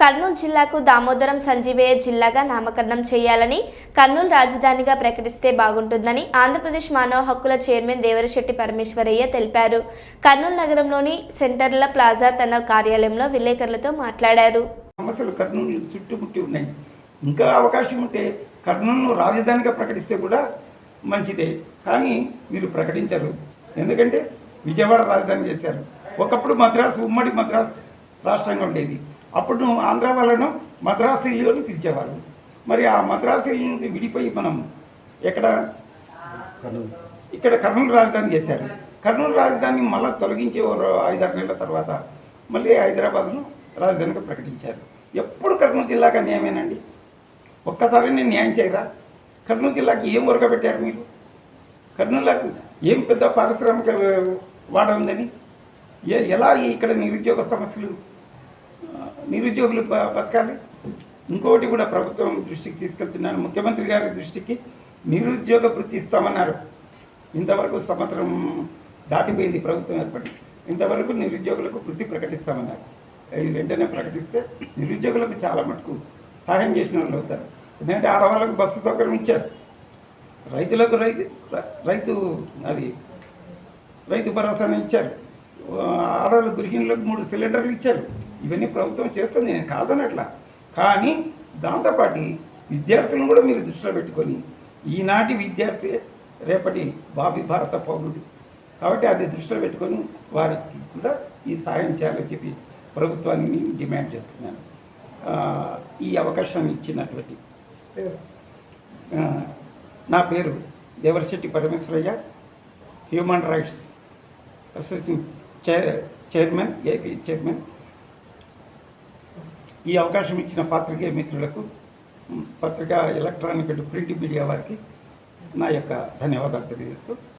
కర్నూలు జిల్లాకు దామోదరం సంజీవయ్య జిల్లాగా నామకరణం చేయాలని కర్నూలు రాజధానిగా ప్రకటిస్తే బాగుంటుందని ఆంధ్రప్రదేశ్ మానవ హక్కుల చైర్మన్ దేవరశెట్టి పరమేశ్వరయ్య తెలిపారు. కర్నూలు నగరంలోని సెంటర్ల ప్లాజా తన కార్యాలయంలో విలేకరులతో మాట్లాడారు. సమస్యలు కర్నూలు చుట్టుముట్టి ఉన్నాయి. ఇంకా అవకాశం ఉంటే కర్నూలును రాజధానిగా ప్రకటిస్తే కూడా మంచిదే. కానీ వీళ్ళు ప్రకటించరు. ఎందుకంటే విజయవాడ రాజధాని చేశారు. ఒకప్పుడు మద్రాసు ఉమ్మడి మద్రాసు రాష్ట్రంగా ఉండేది. అప్పుడు ఆంధ్ర వాళ్ళను మద్రాసీలు అని పిలిచేవాళ్ళు మరి ఆ మద్రాసీల నుండి విడిపోయి మనం ఎక్కడ? ఇక్కడ కర్నూలు రాజధాని చేశారు. కర్నూలు రాజధాని మళ్ళీ తొలగించి ఐదారు నెలల తర్వాత మళ్ళీ హైదరాబాద్ను రాజధానిగా ప్రకటించారు. ఎప్పుడు కర్నూలు జిల్లాకు అన్యాయమేనండి ఒక్కసారి నేను న్యాయం చేయరా? కర్నూలు జిల్లాకి ఏం ఉరకబెట్టారు మీరు? కర్నూలుకు ఏం పెద్ద పారిశ్రామిక వాడ ఉందని? ఎలా ఇక్కడ నిరుద్యోగ సమస్యలు నిరుద్యోగులు బతకాలి ఇంకోటి కూడా ప్రభుత్వం దృష్టికి తీసుకెళ్తున్నాను. ముఖ్యమంత్రి గారి దృష్టికి నిరుద్యోగ వృత్తి ఇస్తామన్నారు. ఇంతవరకు సంవత్సరం దాటిపోయింది ప్రభుత్వం ఏర్పడి. ఇంతవరకు నిరుద్యోగులకు వృత్తి ప్రకటిస్తామన్నారు. ఇది వెంటనే ప్రకటిస్తే నిరుద్యోగులకు చాలా మటుకు సహాయం చేసిన వాళ్ళు అవుతారు. ఎందుకంటే ఆడవాళ్ళకు బస్సు సౌకర్యం ఇచ్చారు. రైతులకు రైతు రైతు అది రైతు భరోసాను ఇచ్చారు. ఆడవాళ్ళు గృహిణులకు మూడు సిలిండర్లు ఇచ్చారు. ఇవన్నీ ప్రభుత్వం చేస్తుంది నేను కాదనట్లా. కానీ దాంతోపాటు విద్యార్థులను కూడా మీరు దృష్టిలో పెట్టుకొని ఈనాటి విద్యార్థి రేపటి భావి భారత పౌరుడు. కాబట్టి అది దృష్టిలో పెట్టుకొని వారికి కూడా ఈ సాయం చేయాలని చెప్పి ప్రభుత్వాన్ని డిమాండ్ చేస్తున్నాను. ఈ అవకాశాన్ని ఇచ్చినటువంటి నా పేరు Devarasetti Parameswarayya human rights association chairman AP chairman. ఈ అవకాశం ఇచ్చిన పాత్రికేయ మిత్రులకు పత్రిక పత్రికా ఎలక్ట్రానిక్ అండ్ ప్రింట్ మీడియా వారికి నా యొక్క ధన్యవాదాలు తెలియజేస్తూ